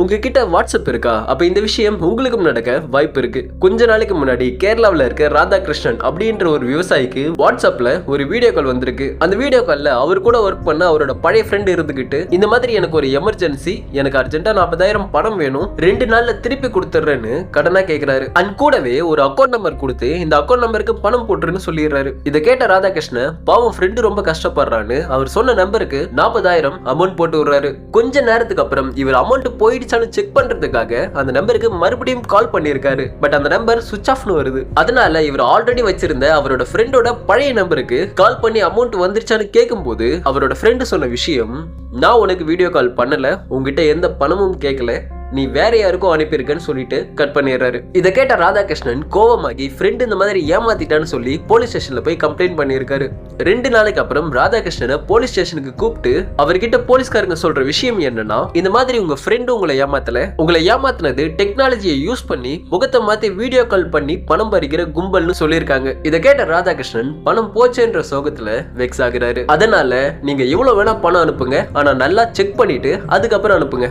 உங்ககிட்ட வாட்ஸ்அப் இருக்கா? அப்ப இந்த விஷயம் உங்களுக்கும் நடக்க வாய்ப்பு இருக்கு. கொஞ்ச நாளைக்கு முன்னாடி கேரளாவில் இருக்க ராதாகிருஷ்ணன் அப்படின்ற ஒரு விவசாயிக்கு வாட்ஸ்அப்ல ஒரு வீடியோ கால் வந்திருக்கு. அந்த வீடியோ கால்ல அவர் கூட ஒர்க் பண்ண அவரோட பழைய ஃப்ரெண்ட் இருந்துகிட்டு இந்த மாதிரி எனக்கு ஒரு எமர்ஜென்சி எனக்கு அர்ஜென்ட்டா நாற்பதாயிரம் பணம் வேணும் ரெண்டு நாள்ல திருப்பி கொடுத்துட்றேன்னு கடனா கேட்கிறாரு அண்ட் கூடவே ஒரு அக்கௌண்ட் நம்பர் கொடுத்து இந்த அக்கௌண்ட் நம்பருக்கு பணம் போட்டுருன்னு சொல்லிடுறாரு. இதை கேட்ட ராதாகிருஷ்ணன் பாவம் ஃப்ரெண்டு ரொம்ப கஷ்டப்படுறான்னு அவர் சொன்ன நம்பருக்கு நாற்பதாயிரம் அமௌண்ட் போட்டு விடுறாரு. கொஞ்ச நேரத்துக்கு அப்புறம் இவர் அமௌண்ட் போயிடுச்சான்னு செக் பண்றதுக்காக அந்த நம்பருக்கு மறுபடியும் கால் பண்ணியிருக்காரு. பட் அந்த நம்பர் சுவிச் ஆஃப்னு வருது. அதனால இவர் ஆல்ரெடி வச்சிருந்த அவரோட ஃப்ரெண்டோட பழைய நம்பருக்கு கால் பண்ணி அமௌண்ட் வந்துருச்சான்னு கேட்கும்போது அவரோட ஃப்ரெண்டு சொன்ன விஷயம் நான் உனக்கு வீடியோ கால் பண்ணல. உங்ககிட்ட எந்த பணமும் கேட்கல நீ வேற யாருக்கும் அனுப்பியிருக்கன்னு சொல்லிட்டு கட் பண்ணிடுறாரு. இதை கேட்ட ராதாகிருஷ்ணன் கோவமாகி ஃப்ரெண்டு இந்த மாதிரி ஏமாத்திட்டான்னு சொல்லி போலீஸ் ஸ்டேஷன்ல போய் கம்ப்ளைண்ட் பண்ணியிருக்காரு. ரெண்டு நாளைக்கு அப்புறம் ராதாகிருஷ்ணனை போலீஸ் ஸ்டேஷனுக்கு கூப்பிட்டு அவர்கிட்ட போலீஸ்காரங்க சொல்ற விஷயம் என்னன்னா இந்த மாதிரி உங்க ஃப்ரெண்டு உங்களை ஏமாத்தல உங்களை ஏமாத்தினது டெக்னாலஜியை யூஸ் பண்ணி முகத்தை மாத்தி வீடியோ கால் பண்ணி பணம் பறிக்கிற கும்பல்னு சொல்லியிருக்காங்க. இதை கேட்ட ராதாகிருஷ்ணன் பணம் போச்சேன்ற சோகத்துல வெக்ஸ் ஆகுறாரு. அதனால நீங்க எவ்வளவு வேணா பணம் அனுப்புங்க ஆனா நல்லா செக் பண்ணிட்டு அதுக்கப்புறம் அனுப்புங்க.